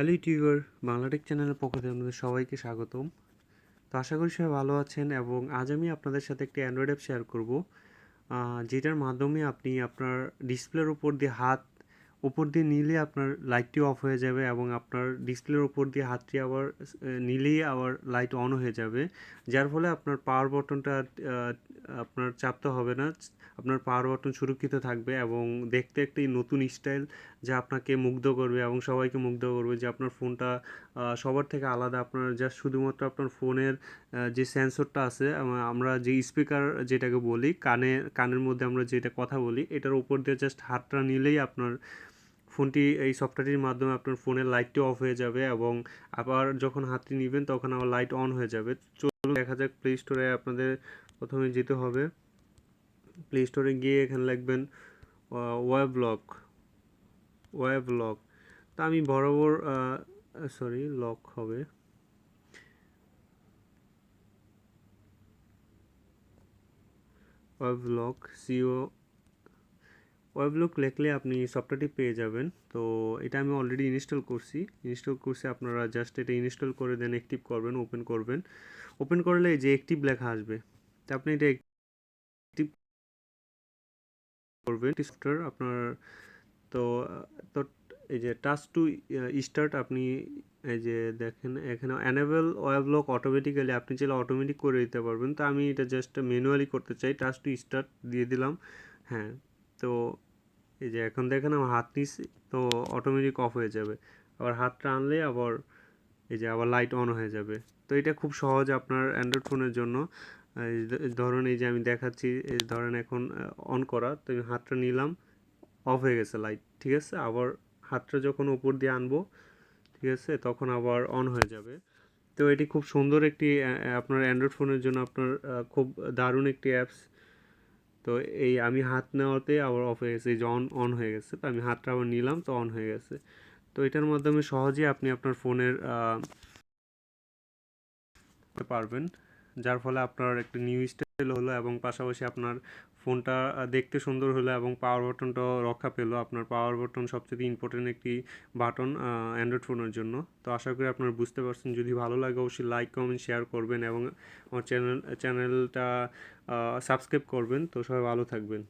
Hello YouTuber Bangla Tech চ্যানেলের পক্ষ থেকে আপনাদের সবাইকে স্বাগতম। তো আশা করি সবাই ভালো আছেন এবং আজ আমি আপনাদের সাথে একটি অ্যান্ড্রয়েড অ্যাপ শেয়ার করব যেটার মাধ্যমে আপনি আপনার ডিসপ্লের উপর দিয়ে হাত উপর দিয়ে নিলে আপনার লাইটটি অফ হয়ে যাবে এবং আপনার ডিসপ্লের উপর দিয়ে হাতটি আবার নিলেই আবার লাইট অন হয়ে যাবে। যার ফলে আপনার পাওয়ার বাটনটা আপনার চাপতে হবে না। আপনার পাওয়ার বাটন সুরক্ষিত থাকবে এবং দেখতে একটি নতুন স্টাইল যা আপনাকে মুগ্ধ করবে এবং সবাইকে মুগ্ধ করবে যে আপনার ফোনটা সবার থেকে আলাদা। আপনার জাস্ট শুধুমাত্র আপনার ফোনের যে সেন্সরটা আছে আম- আমরা যে স্পিকার যেটাকে বলি, কানে, কানের মধ্যে আমরা যেটা কথা বলি, এটার উপর দিয়ে জাস্ট হাতটা নিলেই আপনার ফোনটি, এই সফটওয়্যারটির মাধ্যমে আপনার ফোনের লাইটটি অফ হয়ে যাবে এবং আবার যখন হাতটি নেবেন তখন আবার লাইট অন হয়ে যাবে। চলুন দেখা যাক প্লে স্টোরে আপনাদের প্রথমে যেতে হবে। প্লে স্টোরে গিয়ে এখানে লিখবেন ওয়েব লক ওয়েব লক তা আমি বরাবর সরি লক হবে। ওয়েব লক সিও ওয়েব লক লিখলে আপনি সফটওয়্যারটি পেয়ে যাবেন। তো এটা আমি অলরেডি ইনস্টল করছি। ইনস্টল করছি আপনারা জাস্ট এটা ইনস্টল করে দেন অ্যাক্টিভ করবেন ওপেন করবেন। ওপেন করলে এই যে অ্যাক্টিভ লেখা আসবে। তা আপনি এটা অ্যাক্টিভ করবেন। সফটওয়্যার আপনার তো তো এই যে টাচ টু স্টার্ট আপনি এই যে দেখেন, এখানে অ্যানেবল ওয়েব লক অটোমেটিক্যালি আপনি চাইলে অটোমেটিক করে দিতে পারবেন। তো আমি এটা জাস্ট ম্যানুয়ালি করতে চাই। টাচ টু স্টার্ট দিয়ে দিলাম। হ্যাঁ। এই যে এখন দেখেন আমার হাত নিচ্ছি তো অটোমেটিক অফ হয়ে যাবে। আবার হাতটা আনলে আবার এই যে আবার লাইট অন হয়ে যাবে। তো এটা খুব সহজ আপনার অ্যান্ড্রয়েড ফোনের জন্য। ধরুন এই যে আমি দেখাচ্ছি ধরেন এখন অন করা, তো আমি হাতটা নিলাম অফ হয়ে গেছে লাইট ঠিক আছে? আবার হাতটা যখন উপর দিয়ে আনব, ঠিক আছে? তখন আবার অন হয়ে যাবে। তো এটি খুব সুন্দর একটি আপনার অ্যান্ড্রয়েড ফোনের জন্য আপনার খুব দারুণ একটি অ্যাপস তো এই আমি হাত নেওয়াতে আবার অফ হয়ে গেছে, এই যে অন অন হয়ে গেছে, তো আমি হাতটা আবার নিলাম, তো অন হয়ে গেছে। তো এটার মাধ্যমে সহজেই আপনি আপনার ফোনের পারবেন, যার ফলে আপনার একটা নিউ স্টাইল হলো এবং পাশাপাশি আপনার ফোনটা দেখতে সুন্দর হলো এবং পাওয়ার বাটনটাও রক্ষা পেল। আপনার পাওয়ার বাটন সবচেয়ে ইম্পর্টেন্ট একটি বাটন অ্যান্ড্রয়েড ফোনের জন্য। তো আশা করি আপনারা বুঝতে পারছেন। যদি ভালো লাগে অবশ্যই লাইক কমেন্ট শেয়ার করবেন এবং আমার চ্যানেল চ্যানেলটা সাবস্ক্রাইব করবেন। তো সবাই ভালো থাকবেন।